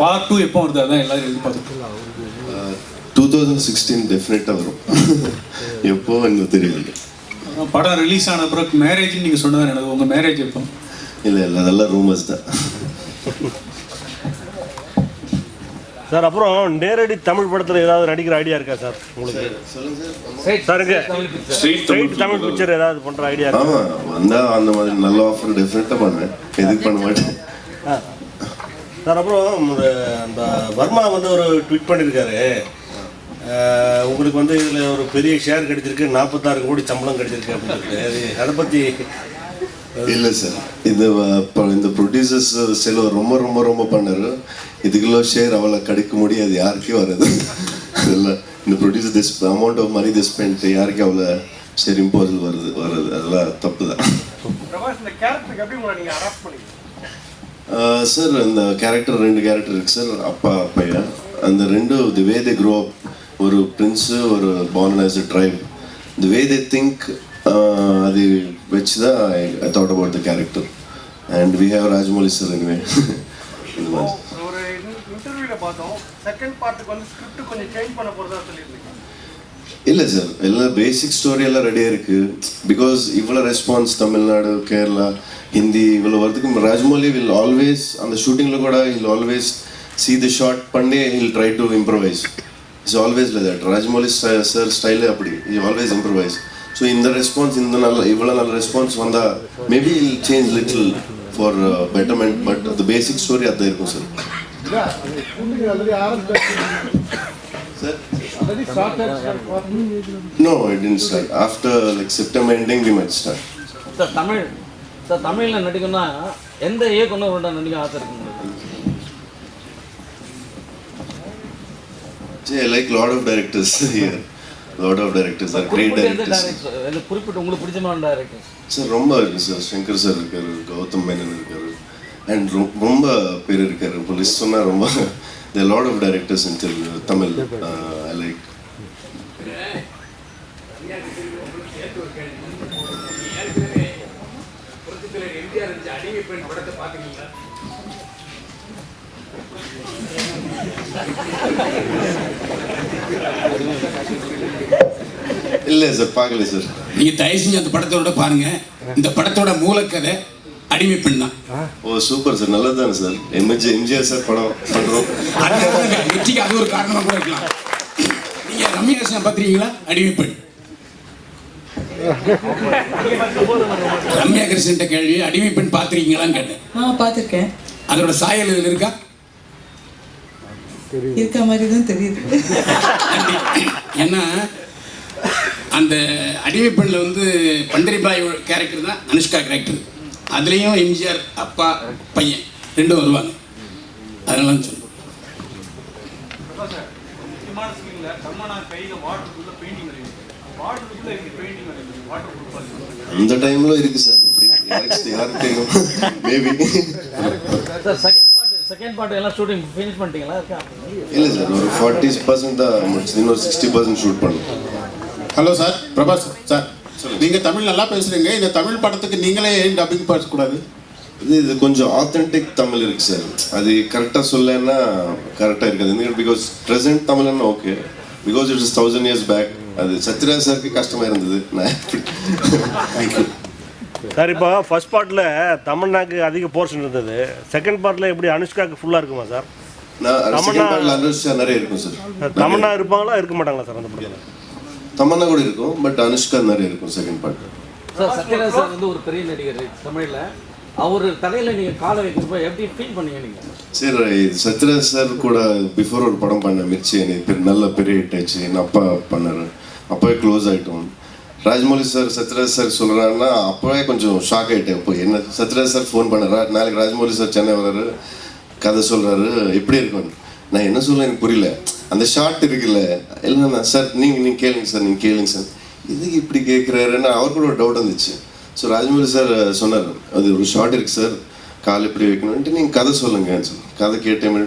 Part two எப்போ வருது? அதான் எல்லாரும் எதிர்பார்த்துட்டு டூ தௌசண்ட் சிக்ஸ்டீன் டெஃபினட்டாக வரும். எப்போ இன்னும் தெரியல படம் ரிலீஸ் ஆன பிறகு மேரேஜ்னு நீங்கள் சொன்னதான் எனக்கு உங்கள் மேரேஜ் எப்போ? இல்லை இல்லை அதெல்லாம் ரூமர்ஸ் தான். சார் அப்புறம் நேரடி தமிழ் படத்தில் ஏதாவது நடிக்கிற ஐடியா இருக்கா சார்? உங்களுக்கு? சாருங்க ஸ்ட்ரெயிட் தமிழ் பிக்சர் ஏதாவது பண்ணுற ஐடியா இருக்கா? ஆமாம் வந்தால் அந்த மாதிரி நல்ல ஆஃபர் டெஃபினட்டாக பண்ணுவேன். எதுக்கு பண்ண மாட்டேன். சார் அப்புறம் அந்த வர்மா வந்து ஒரு ட்வீட் பண்ணியிருக்காரு உங்களுக்கு வந்து இதில் ஒரு பெரிய ஷேர் கிடைச்சிருக்கு நாற்பத்தாறு கோடி சம்பளம் கிடைச்சிருக்கு அப்படின்னு அது பற்றி இல்லை சார் இது இந்த ப்ரொடியூசர்ஸ் செலவு ரொம்ப ரொம்ப ரொம்ப பண்ணாரு. இதுக்குள்ள ஷேர் அவ்வளோ கிடைக்க முடியாது யாருக்கும் வராது. அதெல்லாம் இந்த producer this amount of money this spend யாருக்கும் அவ்வளோ ஷேர் இம்போசல் வருது வருது. அதெல்லாம் தப்பு தான். சார் அந்த கேரக்டர் ரெண்டு கேரக்டர் இருக்கு சார் அப்பா பையன். அந்த ரெண்டு தி வே தே க்ரோ அப் ஒரு பிரின்ஸு ஒரு born as a tribe the way they think அது வச்சு தான் I thought about the character and we have Rajamouli sir இனிமே இந்த மாதிரி. ஒரு இன்டர்வியூல பார்த்தோம். செகண்ட் பார்ட்டுக்கு வந்து ஸ்கிரிப்ட் கொஞ்சம் சேஞ்ச் பண்ண போறதா சொல்லியிருந்தீங்க. இல்லை சார் எல்லாம் பேசிக் ஸ்டோரி எல்லாம் ரெடியாக இருக்கு. பிகாஸ் இவ்வளோ ரெஸ்பான்ஸ் தமிழ்நாடு கேரளா ஹிந்தி இவ்வளோ வரதுக்கு ராஜமௌலி வில் ஆல்வேஸ் அந்த ஷூட்டிங்கில் கூட he'll always see the shot பண்ணி he'll try to improvise is always like that Rajamouli sir ஸ்டைலே அப்படி. இஸ் ஆல்வேஸ் இம்ப்ரவைஸ் ஸோ இந்த ரெஸ்பான்ஸ் இந்த நல்ல இவ்வளோ நல்ல ரெஸ்பான்ஸ் வந்தால் maybe he'll change little for betterment but the basic story அதான் இருக்கும் sir sir No, it didn't start. After like September ending, we might start. Sir Tamil sir தமிழில் நடிக்கணும்னா எந்த இயக்குனரோட நடிக்க ஆசை இருக்கு like lot of directors here. lot of directors are great குறிப்பிட்ட உங்களுக்கு பிடிச்சமான டேரக்டர் சார் ரொம்ப இருக்கு சார் சங்கர் சார் இருக்காரு கௌதம் மேனன் இருக்காரு அண்ட் ரொம்ப பேர் இருக்காரு. இப்போ லிஸ்ட் சொன்னா ரொம்ப the lot of directors in Tamil I like இல்லை சார் பார்க்கல சார் நீங்க தயவு செஞ்சு அந்த படத்தோட பாருங்க. இந்த படத்தோட மூலக்கதை அடிமை பெண் தான். ஓ சூப்பர் சார் நல்லது தானே சார் எம்ஜி எம்ஜிஆர் சார் படம் பண்ணுறோம் வெற்றிக்கு அது ஒரு காரணமா கூட இருக்கலாம். நீங்க ரம்யாகிருஷ்ணன் பார்த்துருக்கீங்களா? அடிமை பெண். ரம்யா கிருஷ்ணன் கேள்வி அடிமை பெண் பார்த்துருக்கீங்களான்னு கேட்டேன். ஆ பார்த்துருக்கேன். அதோட சாயல் இதுல இருக்கா? இருக்க மாதிரி தான் தெரியுது. ஏன்னா அந்த அடிமை பெண்ணில் வந்து பண்டரிபாய் கேரக்டர் தான் அனுஷ்கா கேரக்டர் அதுலேயும் எம்ஜிஆர் அப்பா பையன் ரெண்டும் வருவாங்க. அதனால தான் சொல்லுவேன் கையில வாட்டருக்குள்ள பெயிண்டிங் வரையும் அந்த டைம்ல இருக்கு சார் அப்படி. யாருக்கு தெரியும் maybe sir second part second part எல்லாம் ஷூட்டிங் ஃபினிஷ் பண்ணிட்டீங்களா? இருக்கா? இல்லை சார் ஒரு ஃபார்ட்டி பர்சன்ட் தான் முடிச்சது இன்னொரு சிக்ஸ்டி பர்சன்ட் ஷூட் பண்ணோம். ஹலோ சார் பிரபாஸ் சார் நீங்க தமிழ் நல்லா பேசுறீங்க. இந்த தமிழ் படத்துக்கு நீங்களே ஏன் டப்பிங் பேசக்கூடாது? இது இது கொஞ்சம் ஆத்தென்டிக் தமிழ் இருக்கு சார். அது கரெக்டாக சொல்லலைன்னா கரெக்டாக இருக்காது. Because present தமிழ்னா okay because it is thousand years back அது சத்யராஜ் சாருக்கு கஷ்டமாக இருந்தது. நான் தேங்க்யூ சார் இப்போ ஃபர்ஸ்ட் பார்ட்டில் தமிழ்நாக்கு அதிக போர்ஷன் இருந்தது. செகண்ட் பார்ட்டில் எப்படி அனுஷ்காக்கு ஃபுல்லாக இருக்குமா சார்? தமன்னா- அனுஷ்கா நிறைய இருக்கும் சார். தமிழ்னா இருப்பாங்களா இருக்க மாட்டாங்களா சார் அந்த படத்தில்? தமன்னா கூட இருக்கும் பட் அனுஷ்கா நிறைய இருக்கும் second part sir Sathyaraj sir வந்து ஒரு பெரிய நடிகர் தமிழில். அவர் தலையில் நீங்கள் காலை வைக்கிறப்ப எப்படி ஃபீல் பண்ணீங்க நீங்கள் சரி சத்யராஜ் சார் கூட பிஃபோர் ஒரு படம் பண்ணேன் மிர்ச்சி எனக்கு பெரிய- நல்ல பெரிய ஹிட் ஆச்சு என் அப்பா பண்ணாரு. அப்போவே க்ளோஸ் ஆகிட்டோம் ராஜமௌலி சார் சத்யராஜ் சார் சொல்கிறாருன்னா அப்போவே கொஞ்சம் ஷாக் ஆகிட்டேன் இப்போ என்ன சத்யராஜ் சார் ஃபோன் பண்ணுறா நாளைக்கு ராஜமௌலி சார் சென்னை வர்றாரு கதை சொல்கிறாரு எப்படி இருக்கும்? நான் என்ன சொல்ல எனக்கு புரியல. அந்த ஷார்ட் இருக்குல்ல இல்லைண்ணா சார் நீங்கள் நீங்கள் கேளுங்க சார் நீங்கள் கேளுங்க சார் இதுக்கு இப்படி கேட்குறாருன்னு அவர் கூட ஒரு டவுட் வந்துச்சு. ஸோ ராஜமௌலி சார் சொன்னார் அது ஒரு ஷார்ட் இருக்குது சார் கால் இப்படி வைக்கணும்ட்டு நீங்கள் கதை சொல்லுங்க கதை கேட்டேன்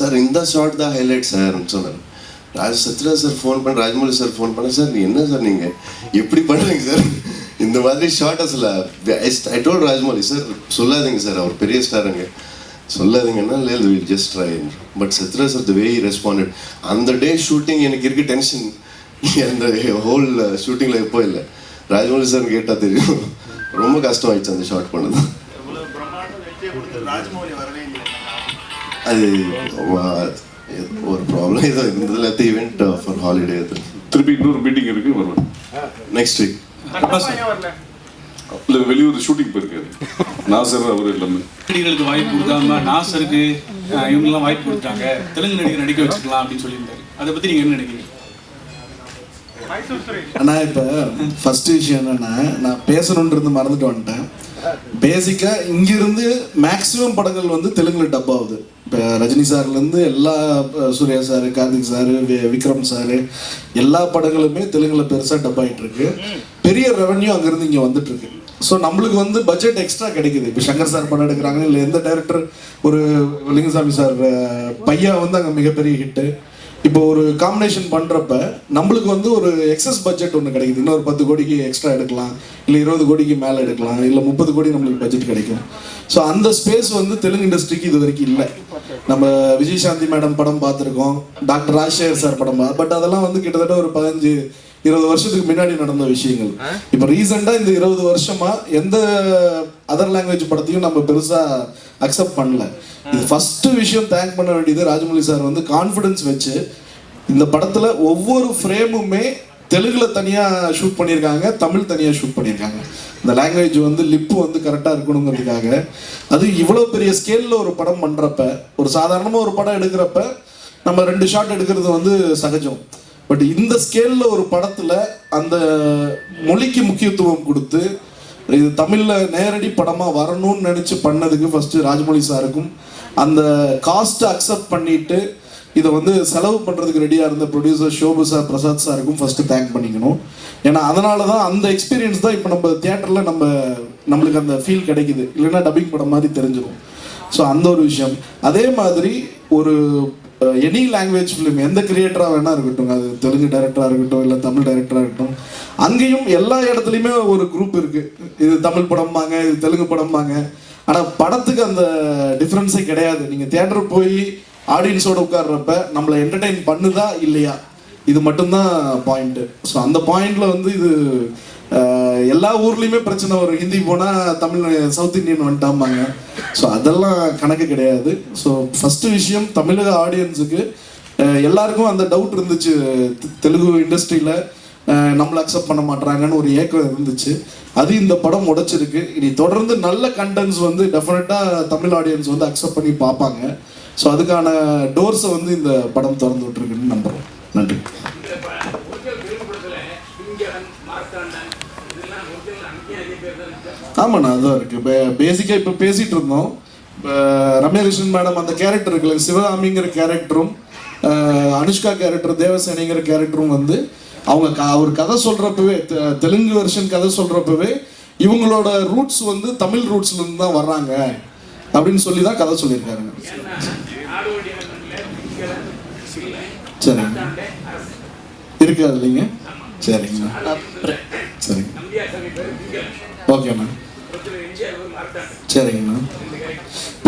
சார் இந்த ஷார்ட் தான் ஹைலைட் சார்னு சொன்னார். ராஜ் சத்யராஜ் சார் ஃபோன் பண்ண ராஜமௌலி சார் ஃபோன் பண்ண சார் நீ என்ன சார் நீங்கள் எப்படி பண்ணுறீங்க சார் இந்த மாதிரி ஷார்ட்டஸில் ஐ டோல் ராஜமௌலி சார் சொல்லாதீங்க சார் அவர் பெரிய ஸ்டாருங்க சொல்லாதீங்கன்னா இல்லை will just try but Sathyaraj sir the way responded அந்த டே ஷூட்டிங் எனக்கு இருக்க டென்ஷன் அந்த ஹோல் ஷூட்டிங்கில் எப்போ இல்லை. ராஜமௌலி சார் கேட்டால் தெரியும். ரொம்ப கஷ்டம் ஆயிடுச்சு அந்த ஷார்ட் பண்ணது. அது ஒரு ப்ராப்ளம் ஏதோ இருந்ததுல ஈவெண்ட் ஃபார் ஹாலிடே அது திருப்பி இன்னொரு மீட்டிங் இருக்கு வருவேன் நெக்ஸ்ட் வீக் இல்லை வெளியூர் ஷூட்டிங் போயிருக்காரு. நாசர் அவர் எல்லாமே. நடிகர்களுக்கு வாய்ப்பு கொடுக்காம நாசருக்கு இவங்கெல்லாம் வாய்ப்பு கொடுத்தாங்க தெலுங்கு நடிகர் நடிக்க வச்சுக்கலாம் அப்படின்னு சொல்லியிருந்தாரு. அதை பத்தி நீங்க என்ன நினைக்கிறீங்க? மைசூர் சுரேஷ். அண்ணா இப்போ ஃபர்ஸ்ட் விஷயம் என்னன்னா நான் பேசணுன்றது மறந்துட்டு வந்துட்டேன். பேசிக்காக இங்கிருந்து மேக்ஸிமம் படங்கள் வந்து தெலுங்குல டப் ஆகுது. இப்போ ரஜினி சார்லேருந்து எல்லா Surya sir Karthik sir Vikram sir எல்லா படங்களுமே தெலுங்குல பெருசாக டப் ஆயிட்டு இருக்கு பெரிய ரெவன்யூ அங்கேருந்து இங்கே வந்துட்டு இருக்கு ஸோ நம்மளுக்கு வந்து பட்ஜெட் எக்ஸ்ட்ரா கிடைக்குது. இப்போ சங்கர் சார் படம் எடுக்கிறாங்க இல்லை எந்த டைரக்டர் ஒரு லிங்கசாமி சார் பையா வந்து அங்கே மிகப்பெரிய ஹிட்டு இப்போ ஒரு காம்பினேஷன் பண்ணுறப்ப நம்மளுக்கு வந்து ஒரு எக்ஸஸ் பட்ஜெட் ஒன்று கிடைக்குது. இன்னொரு பத்து கோடிக்கு எக்ஸ்ட்ரா எடுக்கலாம். இல்லை இருபது கோடிக்கு மேலே எடுக்கலாம். இல்லை முப்பது கோடி நம்மளுக்கு பட்ஜெட் கிடைக்கும். ஸோ அந்த ஸ்பேஸ் வந்து தெலுங்கு இண்டஸ்ட்ரிக்கு இது வரைக்கும் இல்லை. நம்ம விஜய் சாந்தி மேடம் படம் பார்த்துருக்கோம். டாக்டர் ராஜசேகர் சார் படம் பட் அதெல்லாம் வந்து கிட்டத்தட்ட ஒரு பதினஞ்சு இருபது வருஷத்துக்கு முன்னாடி நடந்த விஷயங்கள். இப்போ ரீசெண்டாக இந்த இருபது வருஷமா எந்த அதர் லாங்குவேஜ் படத்தையும் நம்ம பெருசாக அக்செப்ட் பண்ணல. இது ஃபர்ஸ்ட் விஷயம் தேங்க் பண்ண வேண்டியது ராஜமௌலி சார் வந்து கான்ஃபிடன்ஸ் வச்சு இந்த படத்துல ஒவ்வொரு ஃப்ரேமுமே தெலுங்குல தனியா ஷூட் பண்ணியிருக்காங்க தமிழ் தனியா ஷூட் பண்ணியிருக்காங்க. இந்த லாங்குவேஜ் வந்து லிப்பு வந்து கரெக்டாக இருக்கணுங்கிறதுக்காக. அது இவ்வளோ பெரிய ஸ்கேலில் ஒரு படம் பண்ணுறப்ப ஒரு சாதாரணமாக ஒரு படம் எடுக்கிறப்ப நம்ம ரெண்டு ஷாட் எடுக்கிறது வந்து சகஜம். பட் இந்த ஸ்கேலில் ஒரு படத்தில் அந்த மொழிக்கு முக்கியத்துவம் கொடுத்து இது தமிழில் நேரடி படமாக வரணும்னு நினச்சி பண்ணதுக்கு ஃபஸ்ட்டு ராஜமௌழி சாருக்கும் அந்த காஸ்ட்டை அக்செப்ட் பண்ணிட்டு இதை வந்து செலவு பண்ணுறதுக்கு ரெடியாக இருந்த ப்ரொடியூசர் ஷோபு சார் பிரசாத் சாருக்கும் ஃபஸ்ட்டு தேங்க் பண்ணிக்கணும். ஏன்னா அதனால தான் அந்த எக்ஸ்பீரியன்ஸ் தான் இப்போ நம்ம தியேட்டரில் நம்ம நம்மளுக்கு அந்த ஃபீல் கிடைக்குது. இல்லைன்னா டப்பிங் படம் மாதிரி தெரிஞ்சிடும் ஸோ அந்த ஒரு விஷயம். அதே மாதிரி ஒரு எனி லாங்குவேஜ் ஃபிலிம் எந்த கிரியேட்டராக வேணா இருக்கட்டும். அது தெலுங்கு டைரக்டராக இருக்கட்டும் இல்லை தமிழ் டைரக்டராக இருக்கட்டும். அங்கேயும் எல்லா இடத்துலையுமே ஒரு குரூப் இருக்குது இது தமிழ் படம்பாங்க இது தெலுங்கு படம்பாங்க ஆனால் படத்துக்கு அந்த டிஃப்ரென்ஸே கிடையாது. நீங்கள் தேட்டர் போய் ஆடியன்ஸோட உட்கார்றப்ப நம்மளை என்டர்டெயின் பண்ணுதா இல்லையா? இது மட்டும்தான் பாயிண்ட்டு ஸோ அந்த பாயிண்டில் வந்து இது எல்லா ஊர்லேயுமே பிரச்சனை வரும். ஹிந்தி போனால் தமிழ் சவுத் இந்தியன் வந்துட்டாம்பாங்க. ஸோ அதெல்லாம் கணக்கு கிடையாது. ஸோ ஃபஸ்ட்டு விஷயம் தமிழக ஆடியன்ஸுக்கு எல்லாருக்கும் அந்த டவுட் இருந்துச்சு. தெலுங்கு இண்டஸ்ட்ரியில் நம்மளை அக்செப்ட் பண்ண மாட்டாங்கன்னு ஒரு ஏக்கம் இருந்துச்சு. அது இந்த படம் உடைச்சிருக்கு. இனி தொடர்ந்து நல்ல கண்டென்ட்ஸ் வந்து டெஃபினட்டாக தமிழ் ஆடியன்ஸ் வந்து அக்செப்ட் பண்ணி பார்ப்பாங்க. ஸோ அதுக்கான டோர்ஸை வந்து இந்த படம் திறந்து விட்டுருக்குன்னு நம்புகிறோம் நன்றி. ஆமாண்ணா அதான் இருக்கு. இப்போ பேசிக்காக இப்போ பேசிட்டு இருந்தோம். இப்போ ரம்யா கிருஷ்ணன் மேடம் அந்த கேரக்டர் இருக்குல்ல சிவகாமிங்கிற கேரக்டரும் அனுஷ்கா கேரக்டர் தேவசேனிங்கிற கேரக்டரும் வந்து அவங்க க ஒரு கதை சொல்கிறப்பவே தெலுங்கு வெர்ஷன் கதை சொல்கிறப்பவே இவங்களோட ரூட்ஸ் வந்து தமிழ் ரூட்ஸ்ல இருந்து தான் வர்றாங்க அப்படின்னு சொல்லி தான் கதை சொல்லியிருக்காருங்க. சரிங்க. இருக்காது இல்லைங்க சரிங்க. சரிங்க. ஓகேண்ணா சரிங்கண்ணா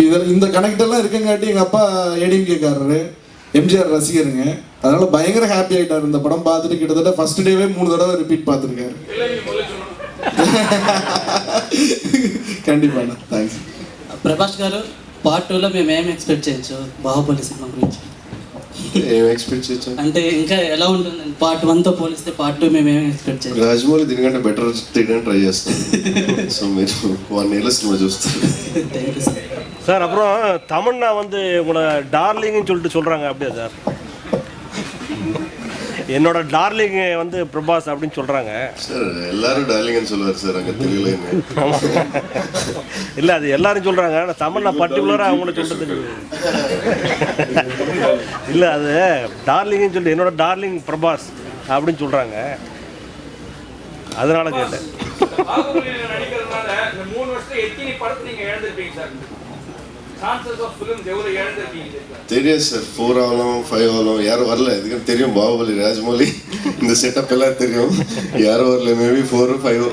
இதில் இந்த கனெக்டெல்லாம் இருக்குங்காட்டி எங்கள் அப்பா ஏடிஎம்கேக்காரரு எம்ஜிஆர் ரசிகருங்க. அதனால பயங்கர ஹாப்பி ஆகிட்டார் இந்த படம் பார்த்துட்டு கிட்டத்தட்ட ஃபர்ஸ்ட் டேவே மூணு தடவை ரிப்பீட் பார்த்துருக்காரு. కண்டிపా தேங்க்ஸ் பிரகாஷ் గారు పార్ట్ టూలో మేము எக்ஸ்பெக்ட் ఎక్స్పెక్ట్ చేయొచ్చు బాహుబలి సినిమా ఏం ఎక్స్పెక్ట్ చేయొచ్చు అంటే ఇంకా ఎలా ఉంటుంది పార్ట్ వన్తో పోలిస్తే పార్ట్ టూ మేము ఏం ఎక్స్పెక్ట్ చేయొచ్చు రాజమౌళి దీనికంటే బెటర్ తీయడానికి ట్రై చేస్తాను సో మీరు వన్ ఇయర్లో సినిమా చూస్తారు థ్యాంక్ యూ సార్ சார் அப்புறம் தமன்னா வந்து உங்களை டார்லிங்னு சொல்லிட்டு சொல்கிறாங்க அப்படியா சார் என்னோட டார்லிங் வந்து பிரபாஸ் அப்படின்னு சொல்கிறாங்க சார் எல்லாரும் டார்லிங்னு சொல்லுவார் சார் அங்கே தெரியலன்னு. இல்லை அது எல்லாரும் சொல்கிறாங்க ஆனால் தமன்னா பர்டிகுலராக அவங்கள சொல்கிறது இல்லை அது டார்லிங்னு சொல்லி என்னோட டார்லிங் பிரபாஸ் அப்படின்னு சொல்கிறாங்க அதனால கேட்டேன். தெரியுமா? தெரியாது சார் ஃபோர் ஆகலாம் ஃபைவ் ஆகலாம் யாரும் வரல. இதுக்கு தெரியும். பாகுபலி ராஜமௌலி இந்த செட்டப் எல்லாம் தெரியும். யாரும் வரல? மேபி ஃபோர் ஃபைவ்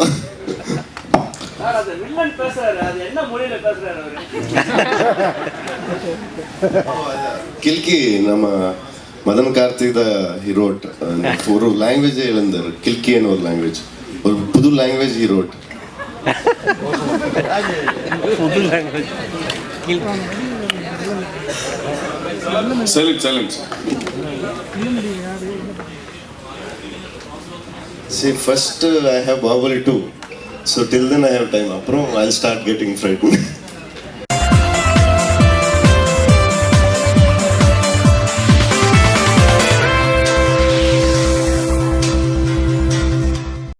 கில்கி நம்ம மதன் கார்த்திக் த ஹீரோட் ஒரு லாங்குவேஜே எழுந்தார் கில்கின்னு ஒரு லாங்குவேஜ் ஒரு புது language Herod silent silent See, first uh, I have Bahubali 2. So till then I have time. அப்புறம் I'll start getting frightened.